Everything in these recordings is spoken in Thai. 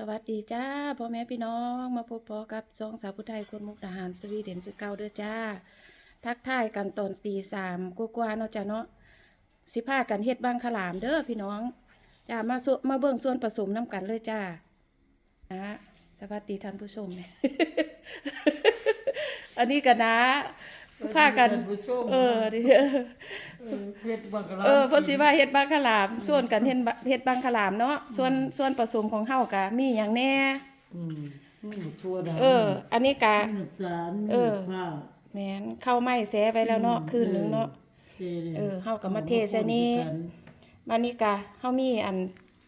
สวัสดีจ้าพ่อแม่พี่น้องมาพบพอกับสองสาวผู้ไทยคนมุกดาหารสวีเดนคือเก่าเด้อจ้า ทักทายกันตอนตีสามกว่าๆเนาะจ้าเนาะสิพากันเฮ็ดบางขลามเด้อพี่น้องจ้ามาสมาเบิ่งส่วนผสมน้ำกันเลยจ้านะสวัสดีท่านผู้ชมเนี่ยอันนี้กันนะ พากันท่านผู้ชมเออดิเออเฮ็ดบักลาเออเพิ่นสิว่าเฮ็ดบางขลาม ส่วนกันเฮ็ดบะเฮ็ดบางขลามเนาะส่วนส่วนผสมของเฮาก็มีหยังแน่อืมมีหมูทั่วดำเออ อันนี้กะมีน้ำตาลมีเออข้าวแม่นข้าวไหม้แซะไว้แล้วเนาะคืนนึงเนาะเทนี่ยเออเฮาก็มาเทใส่นี่มานี่กะเฮามีอัน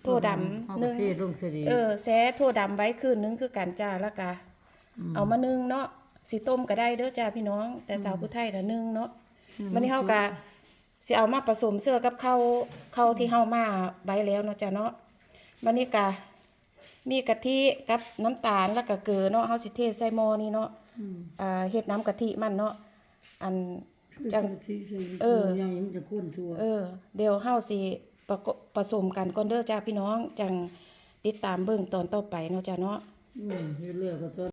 โทดำเฮานึก็งเทลงใส่ดีเออแซะโทดำไว้คืนนึงคือกันจ้าแล้วกะเอามานึ่งเนาะ สิต้มก็ได้เด้อจ้าพี่น้อง แต่สาวผู้ไทยน่ะนึ่งเนาะวันนี้เฮากะสิเอามาผสมเสื้อกับข้าวข้าวที่เฮามาไว้แล้วเนาะจ้าเนาะวันนี้กะมีกะทิกับน้ำตาลแล้วก็เกลือเนาะเฮาสิเทใส่หม้อนี่เนาะอืมอ่าเฮ็ดน้ำกะทิมันเนาะอันจังที่ใส่เออตัวใหญ่มันจะข้นทั่วเออ เดี๋ยวเฮาสิประกบผสมกันก่อนเด้อจ้าพี่น้องจังติดตามเบิ่งตอนต่อไปเนาะจ้าเนาะอืมเฮ็ดเลือกก็ต้น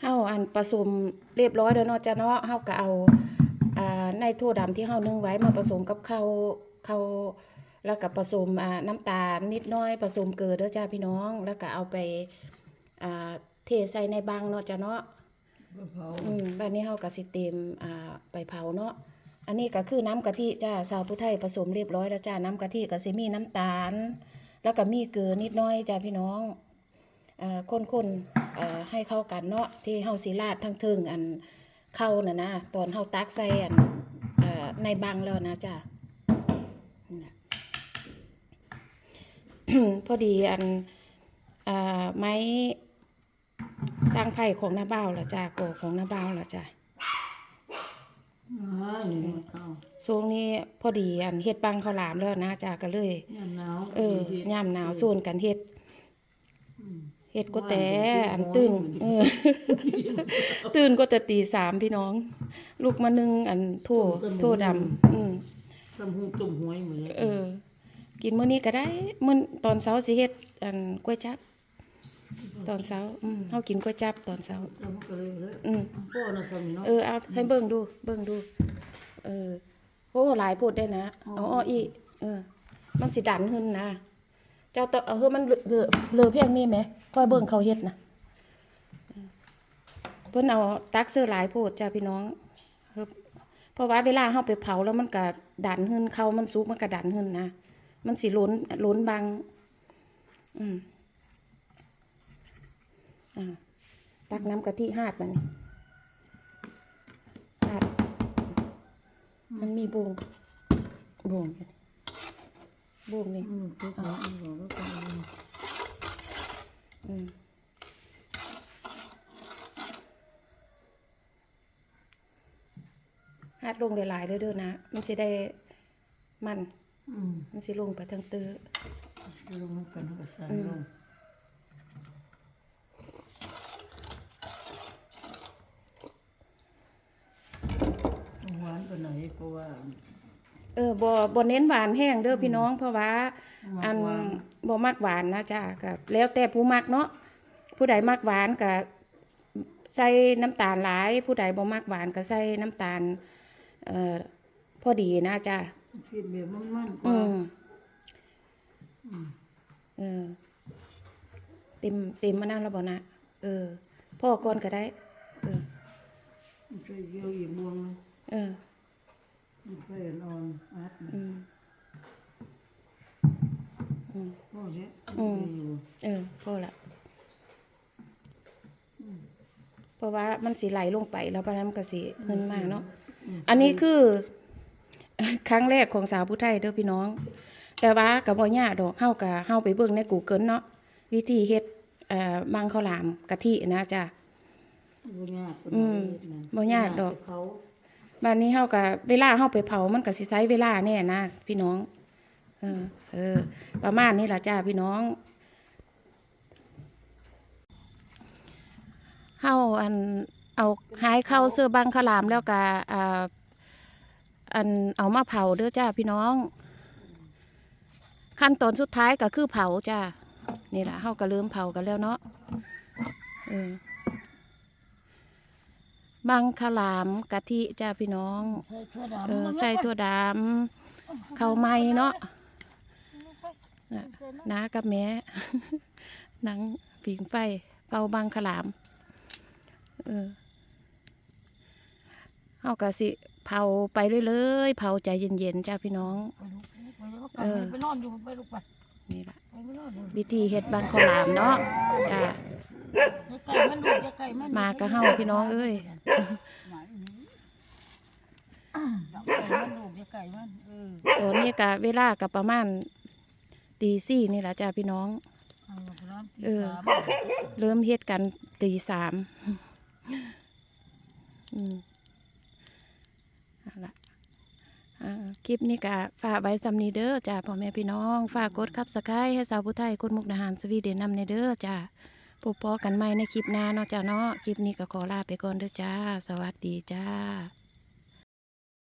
เฮาอันผสมเรียบร้อยแล้วเนาะจ้าเนาะเฮาก็เอาอ่าในถั่วดำที่เฮานึ่งไว้มาผสมกับข้าวข้าวแล้วก็ผสมอ่าน้ำตาลนิดน้อยผสมเกลือเด้อจ้าพี่น้อง แล้วก็เอาไปอ่าเทใส่ในบังเนาะจ้าเนาะอืมบ้านนี้เฮาก็สิเต็มอ่าไปเผาเนาะอันนี้ก็คือน้ำกะทิจ้าสาวผู้ไทยผสมเรียบร้อยแล้วจ้าน้ำกะทิก็สิมีน้ำตาล แล้วก็มีเกลือนิดน้อยจ้าพี่น้องอ่าคนๆ เอ่อให้เข้ากันเนาะที่เฮาสิราดทั้งเทิงอันเข้าน่ะนะตอนเฮาตักใส่อันเอ่อในบังแล้วนะจ้านั่นน่ะพอดีอันอ่าไม้สร้างไผ่ของน้าบ่าวแล้วจ้าโกของน้าบ่าวแล้วจ้าอ่านี่มันเข้าช่วงนี้พอดีอันเฮ็ดปังข้าวหลามแล้วนะจ้าก็เลยยามหนาวเออย่ามหนาวส่วนกันเฮ็ดอืม เฮ็ดก็แต่อันตื่นเออตื่นก็แต่ตีสามพี่น้อง ลูกมานึ่งอันโทั่วทั่วดำอืมตำหูต้มหวยหมดเลยเออ กินมื้อนี้ก็ได้มื้อตอนเช้าสิเฮ็ดอันก๋วยจั๊บตอนเช้าอืมเฮากินก๋วยจั๊บตอนเช้าตำก็เลยเลยอืมพ่อน่ะซ้ำนี่เนาะเออเอาให้เบิ่งดู เบิ่งดู เออโหหลายพูดได้นะเอาอ้ออีกเออ มันสิดันขึ้นนะ เจ้าต้องเอาเฮ้มันเหลือเหลือเหลือเพียงนี้ไหมค่อยเบิ่งเขาเฮ็ดนะเพิ่นเอาตักเสื้อหลายโพดจ้าพี่น้องเฮ้บเพราะว่าเวลาเฮาไปเผาแล้วมันก็ดันขึ้นเขามันสุกมันก็ดันขึ้นนะมันสิล้นล้นบังอืมอ่าตักน้ำกะทิหาดมานี่หาดมันมีบุงบุงอยู่นี่ บุงนี่อืมทุกคนบอกว่าเป็นอืมหาดลงหลายๆเด้อๆนะ มันสิได้มัน อืมมันสิลงไปทางตื้อลงมากันก็ใส่อืมลงหวานปานไหนเพราะว่า เออบ่บ่เน้นหวานแห้งเด้อพี่น้องเพราะว่าอันหวานบ่มักหวานนะจ้าก็แล้วแต่ผู้มักเนาะผู้ใดมักหวานก็ใส่น้ำตาลหลาย ผู้ใดบ่มักหวานก็ใส่น้ำตาล เอ่อพอดีนะจ้าคิดแบบมันๆกอืว่ามเออเต็มเต็มมานั่งแล้วบ่นะเออ พ่อก่อนก็ได้ เออมันจะเยี่ยวอีกบวงเออ มันไปอ่อนอัดอืมพ่อเนี้ยอืมอยู่เออพอละเพราะว่ามันสิไหลลงไปแล้วปานนั้นมันก็สิเงินมาเนาะอันนี้คือ ครั้งแรกของสาวผู้ไทยเด้อพี่น้อง แต่ว่ากับบ่ยากดอกเฮากับเฮาไปเบิ่งใน Google เนาะวิธีเฮ็ดเอ่อมังข้าวหลามกะทินะจ้ะบ่ยากอืมบ่ยากดอกเขา บ้านนี้เฮาก็เวลาเฮาไปเผามันก็สิใช้เวลาแน่นะพี่น้อง เออ เออ ประมาณนี้ล่ะจ้าพี่น้องเฮาอันเอาหายเข้าเสื้อบังขลามแล้วก็อ่าอันเอามาเผาเด้อจ้าพี่น้อง ขั้นตอนสุดท้ายก็คือเผาจ้านี่ล่ะเฮาก็เริ่มเผากันแล้วเนาะเออ บังขลามกะทิจ้าพี่น้องใส่ถั่วดำเออใส่ถั่วดำข้าวไหม้เนาะน่ะน้ากับแม่หนังผิงไฟเป่าบังขลาม เออเฮากะสิเผาไปเรื่อยๆเผาใจเย็นๆจ้าพี่น้องไปลูกไปลูกเออไปนอนอยู่ไปลูกไปนี่ล่ะไปไม่นอนอยู่วิธีเฮ็ดบังข้าวหลามเนาะจ้า อย่าไก่มันลูกอย่าไก่มันมากะเฮาพี่น้องเอ้ยอย่าไก่มันลูกอย่าไก่มันเออตอนนี้กะเวลากับประมาณตีสี่นี่แหละจ้าพี่น้อง เอาลูกไปนอนตีเออ สามเริ่มเฮ็ดกันตีสามอืมเอาละอ่าคลิปนี้กะฝากไว้สำนีเด้อจ้าพ่อแม่พี่น้อง ฝากกดคับสไครให้สาวผู้ไทยคนมุกดาหารสวีเดนนำในเด้อจ้า พบปอกันใหม่ในคลิปหน้าเนาะจ้าเนาะคลิปนี้ก็ขอลาไปก่อนเด้อจ้า สวัสดีจ้า